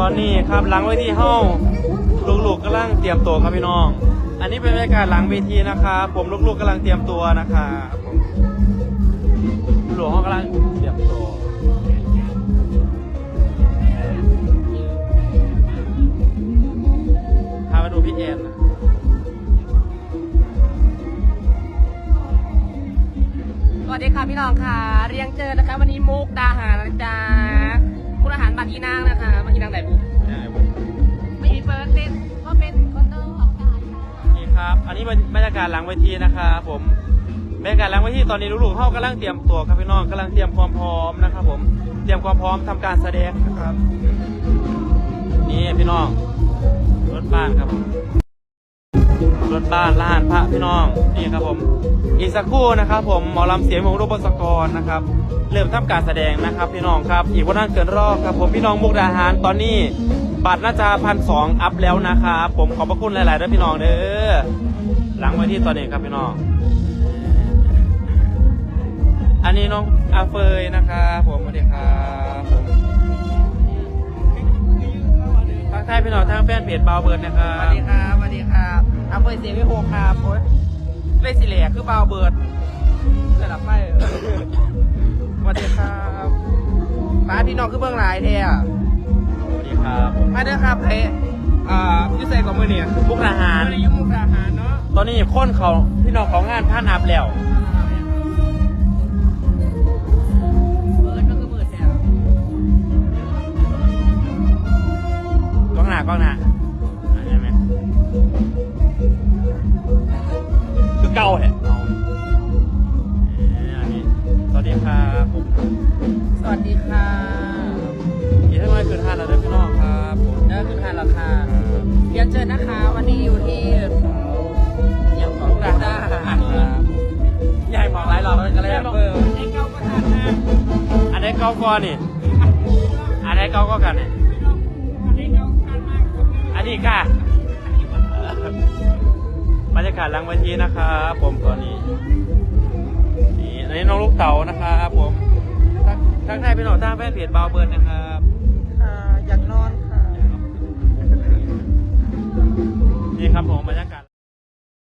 ตอนนี้ครับล้างไว้ที่ห้องลูกๆกำลังเตรียมตัวครับพี่น้อง อันนี้เป็นบรรยากาศหลังเวทีนะคะผมลูกๆกำลังเตรียมตัวนะครับ หลวงเขากำลังเตรียมตัวพามาดูพี่แอนนะสวัสดีค่ะพี่น้องค่ะ เรียงเจอนะคะ วันนี้มุกดาหารนะจ๊ะคุณอาหารบัตรอีนางนะคะบัตรอีนางไหนบุกไม่มีเฟิร์สเต้นก็เป็นคอนเตอร์ของกายค่ะนี่ครับ อันนี้บรรยากาศหลังเวทีนะครับผม บรรยากาศหลังเวทีตอนนี้ลูกๆเขากำลังเตรียมตัวครับพี่น้องกำลังเตรียมความพร้อมนะครับ ผม เตรียมความพร้อมทำการแสดงนะครับ นี่พี่น้องรถบ้านครับผมรถบ้านลานพระพี่น้องนี่ครับผม อีกสักครู่นะครับ ผมหมอลำเสียงของรูปสกรนะครับ เริ่มทำการแสดงนะครับ พี่น้องครับ อีกวันนั้นเกินรอบครับ ผมพี่น้องมุกดาหารตอนนี้บัตรน่าจะพันสองอัพแล้วนะครับผมขอบพระคุณหลายๆด้วยพี่น้องเด้อหลังไว้ที่ตอนนี้ครับพี่น้อง นนี้น้องอาเฟยนะครับผมสวัสดีครับผมทักทายพี่น้องทางแฟนเพจเบาเบิร์ดนะครัสบวัสดีครับสวัสดีครับอำเภอเสียงวิโฮครับโอ้ยเลขสิเหล่คือเบาเบิร์ดระดับไปสวัสดีครับป้าพี่น้องคือเบื้องหลายแท้อะสวัสดีครับผมมาเด้อครับเฮ้อ่ายูเซกับมือเนี่ยมุกดาหารไม่ได้ยุ่งมุกดาหารเนาะตอนนี้คนเขาพี่น้องของงานพันอัพแล้ว กล้องหน้ากล้องหน้าอะใช่ไหมคือเก่าแหละเอาเอ่ออันนี้สวัสดีครับผมสวัสดีค่ะยี่ห้อเกินห้าแล้วด้วยพี่น้องครับผมเด้อขึ้นหาราคาเรียนเชิญนะคะ วันนี้อยู่ที่ยังของดาดาใหญ่บอกหลายรอบแล้วก็เลยบอกเพิ่มไอ้เก้าก็ทานนะอันนี้เก้าก้อนนี่อันนี้เก้าก็กันนี่อั อันนี้ก้าบรรยากาศหลังเวทีนะครับผมตอนนี้นี่อันนี้น้องลูกเต๋านะครับผมทักทักทายพี่น้องทางแฟนเพจบาวเบิร์นนะครับค่ะอยากนอนค่ะนี่ครับผมบรรยากาศ